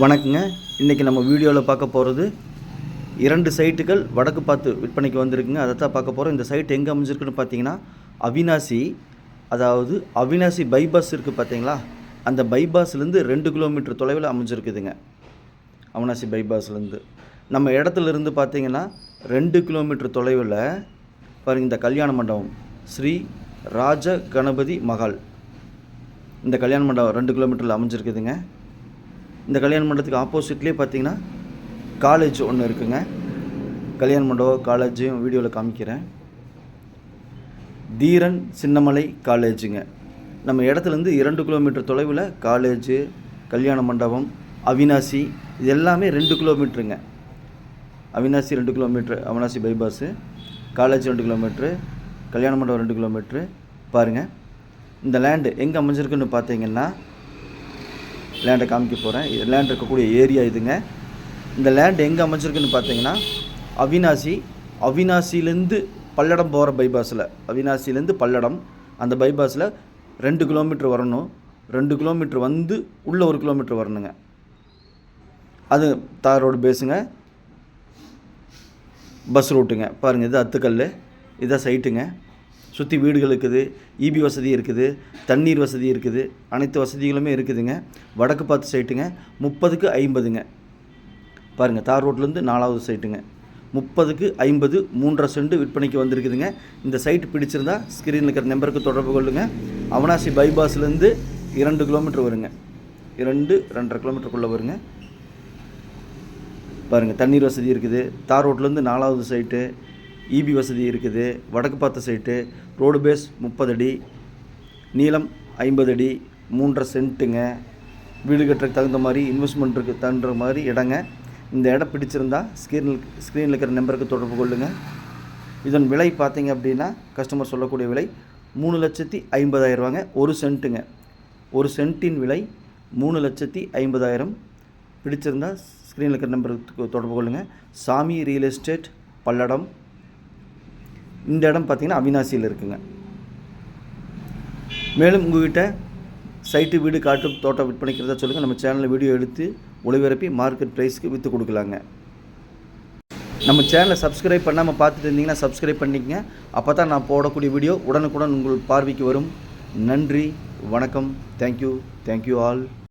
வணக்கங்க. இன்றைக்கி நம்ம வீடியோவில் பார்க்க போகிறது இரண்டு சைட்டுகள் வடக்கு பார்த்து விற்பனைக்கு வந்திருக்குங்க. அதை தான் பார்க்க போகிறோம் இந்த சைட் எங்கே அமைஞ்சிருக்குன்னு பார்த்தீங்கன்னா அவினாசி அதாவது அவினாசி பைபாஸ் இருக்குது பார்த்தீங்களா? அந்த பைபாஸ்லேருந்து ரெண்டு கிலோமீட்டர் தொலைவில் அமைஞ்சிருக்குதுங்க. அவினாசி பைபாஸ்லேருந்து. நம்ம இடத்துல இருந்து பார்த்தீங்கன்னா ரெண்டு கிலோமீட்டர் தொலைவில் பாருங்க இந்த கல்யாண மண்டபம். ஸ்ரீ ராஜ கணபதி மகால் இந்த கல்யாண மண்டபம் ரெண்டு கிலோமீட்டரில் அமைஞ்சிருக்குதுங்க. இந்த கல்யாண மண்டபத்துக்கு ஆப்போசிட்லேயே பார்த்தீங்கன்னா காலேஜ் ஒன்று இருக்குங்க. கல்யாண மண்டபம் காலேஜும் வீடியோவில் காமிக்கிறேன். தீரன் சின்னமலை காலேஜுங்க நம்ம இடத்துலேருந்து இரண்டு கிலோமீட்டர் தொலைவில் காலேஜு கல்யாண மண்டபம் அவினாசி இது எல்லாமே ரெண்டு கிலோமீட்டருங்க அவினாசி ரெண்டு கிலோமீட்ரு அவினாசி பைபாஸு காலேஜ் ரெண்டு கிலோமீட்ரு கல்யாண மண்டபம் ரெண்டு கிலோமீட்ரு பாருங்கள் இந்த லேண்டு எங்கே அமைஞ்சிருக்குன்னு பார்த்தீங்கன்னா லேண்டை காமிக்க போகிறேன் லேண்ட் இருக்கக்கூடிய ஏரியா இதுங்க. இந்த லேண்ட் எங்கே அமைச்சிருக்குன்னு பார்த்தீங்கன்னா அவினாசி அவினாசிலேருந்து பல்லடம் போகிற பைபாஸில் அவினாசிலேருந்து பல்லடம் அந்த பைபாஸில் ரெண்டு கிலோமீட்டர் வரணும். ரெண்டு கிலோமீட்டர் வந்து உள்ளே ஒரு கிலோமீட்டர் வரணுங்க. அது தார் ரோடு பேஸுங்க பஸ் ரூட்டுங்க பாருங்கள் இது அத்துக்கல் இதான் சைட்டுங்க சுற்றி வீடுகள் இருக்குது இபி வசதி இருக்குது தண்ணீர் வசதி இருக்குது அனைத்து வசதிகளுமே இருக்குதுங்க. வடக்கு பார்த்து சைட்டுங்க முப்பதுக்கு ஐம்பதுங்க. பாருங்கள் தார் ரோட்லேருந்து நாலாவது சைட்டுங்க முப்பதுக்கு ஐம்பது மூன்றரை செண்டு விற்பனைக்கு வந்திருக்குதுங்க. இந்த சைட் பிடிச்சிருந்தா ஸ்க்ரீனில் இருக்கிற நம்பருக்கு தொடர்பு கொள்ளுங்க. அவனாசி பைபாஸ்லேருந்து இரண்டு கிலோமீட்டர் வருங்க. இரண்டு ரெண்டரை கிலோமீட்டருக்குள்ளே வருங்க. பாருங்கள் தண்ணீர் வசதி இருக்குது. தார் ரோட்லேருந்து நாலாவது சைட்டு இபி வசதி இருக்குது. வடக்கு பார்த்த சைட்டு ரோடு பேஸ் முப்பது அடி நீளம் ஐம்பது அடி மூன்றரை சென்ட்டுங்க. வீடு கட்டுறதுக்கு தகுந்த மாதிரி இன்வெஸ்ட்மெண்ட்டுக்கு தகுந்த மாதிரி இடங்க. இந்த இடம் பிடிச்சிருந்தா ஸ்க்ரீனில் ஸ்க்ரீனில் இருக்கிற நம்பருக்கு தொடர்பு கொள்ளுங்கள் இதன் விலை பார்த்தீங்க அப்படின்னா கஸ்டமர் சொல்லக்கூடிய விலை மூணு லட்சத்தி ஐம்பதாயிரரூவாங்க ஒரு சென்ட்டுங்க. ஒரு சென்ட்டின் விலை மூணு லட்சத்தி ஐம்பதாயிரம். பிடிச்சிருந்தால் ஸ்க்ரீனில் இருக்கிற நம்பருக்கு தொடர்பு கொள்ளுங்கள் சாமி ரியல் எஸ்டேட் பல்லடம் இந்த இடம் பார்த்திங்கன்னா அவினாசியில் இருக்குங்க. மேலும் உங்ககிட்ட சைட்டு வீடு காட்டு தோட்டம் விற்பனைக்கிறதா சொல்லுங்கள் நம்ம சேனலில் வீடியோ எடுத்து ஒளிபரப்பி மார்க்கெட் ப்ரைஸ்க்கு விற்று கொடுக்கலாங்க. நம்ம சேனலை சப்ஸ்கிரைப் பண்ணாமல் பார்த்துட்டு இருந்தீங்கன்னா சப்ஸ்கிரைப் பண்ணிக்கங்க. அப்போ தான் நான் போடக்கூடிய வீடியோ உடனுக்குடன் உங்கள் பார்வைக்கு வரும். நன்றி வணக்கம். Thank you thank you all